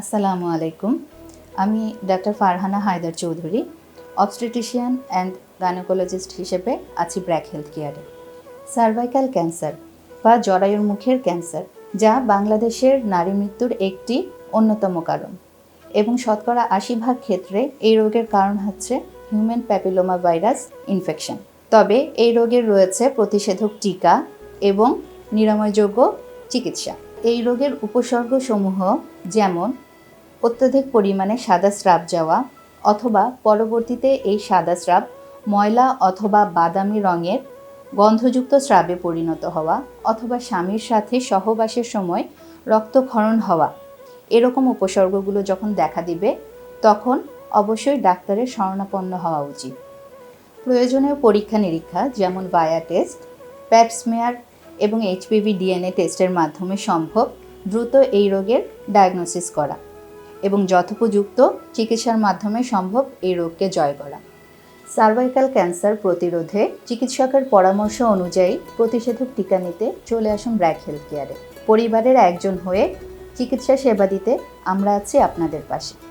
আসসালামু আলাইকুম। আমি doctor Farhana Haider Chowdhury obstetrician and gynaecologist হিসেবে আছি ব্র্যাক হেলথ কেয়ারে। সার্ভাইকাল ক্যান্সার বা জরায়ুর মুখের ক্যান্সার, যা বাংলাদেশের নারী মৃত্যুর একটি অন্যতম কারণ। এবং শতকরা আশি ভাগ ক্ষেত্রে এই রোগের কারণ হচ্ছে হিউম্যান প্যাপিলোমা ভাইরাস ইনফেকশন। তবে এই রোগের রয়েছে প্রতিষেধক টিকা এবং নিরাময়যোগ্য চিকিৎসা। এই রোগের উপসর্গসমূহ যেমন অত্যধিক পরিমাণে সাদা স্রাব যাওয়া অথবা পরবর্তীতে এই সাদা স্রাব ময়লা অথবা বাদামি রঙের গন্ধযুক্ত স্রাবে পরিণত হওয়া অথবা স্বামীর সাথে সহবাসের সময় রক্তক্ষরণ হওয়া। এরকম উপসর্গগুলো যখন দেখা দিবে, তখন অবশ্যই ডাক্তারের শরণাপন্ন হওয়া উচিত। প্রয়োজনীয় পরীক্ষা নিরীক্ষা যেমন বায়া টেস্ট প্যাপসমেয়ার এবং এইচপিভি ডিএনএ টেস্টের মাধ্যমে সম্ভব, দ্রুত এই রোগের ডায়াগনোসিস করা। এবং যথোপযুক্ত চিকিৎসার মাধ্যমে সম্ভব এই রোগকে জয় করা। সার্ভাইকাল ক্যান্সার প্রতিরোধে চিকিৎসকের পরামর্শ অনুযায়ী প্রতিষেধক টিকা নিতে চলে আসুন ব্র্যাক হেলথ কেয়ারে। পরিবারের একজন হয়ে চিকিৎসা সেবা দিতে আমরা আছি আপনাদের পাশে।